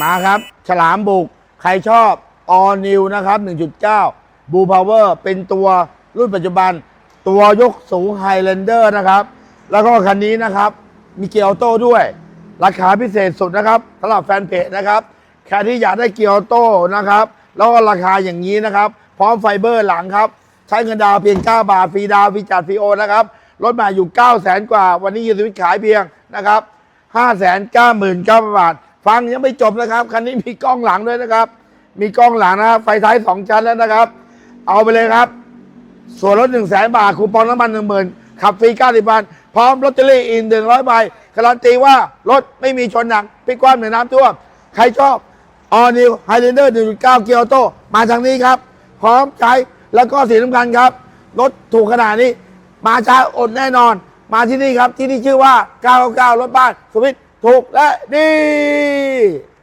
มาครับ ฉลามบุก ใครชอบ All New นะครับ 1.9 Blue Power เป็นตัวรุ่นปัจจุบัน ตัวยกสูง Highlander นะครับ แล้วก็คันนี้นะครับ มีเกียร์ออโต้ด้วย ราคาพิเศษสุดนะครับสำหรับแฟนเพจนะครับ ใครที่อยากได้เกียร์ออโต้นะครับ แล้วก็ราคาอย่างนี้นะครับ พร้อมไฟเบอร์หลังครับ ใช้เงินดาวเพียง 9 บาท ฟรีดาวฟรีจัดฟรีโอนะครับรถมาอยู่ 9 0 0 0 0 0 กว่า วันนี้ยูสวิตขายเพียงนะครับ5 9 9 0 0 0 บาท ฟังยังไม่จบนะครับคันนี้มีกล้องหลังด้วยนะครับ มีกล้องหลังนะครับไฟท้าย2ชั้นแล้วนะครับ เอาไปเลยครับ ส่วนลด1 0 0 0 0แสนบาทคูปองน้ำมัน1 0,000ขับฟรี90วันพร้อมลอตเตอรี่อีก100ใบการันตีว่ารถไม่มีชนหนักพลิกคว่ำเหนือน้ำท่วมใครชอบ All New Highlander 1.9เกียร์ออโตมาทางนี้ครับ พร้อมใช้แล้วก็สิ่งสำคัญครับรถถูกขนาดนี้ มาช้าอดแน่นอน มาที่นี่ครับที่นี่ชื่อว่า 999 รถบ้านสวิต ถูกและดี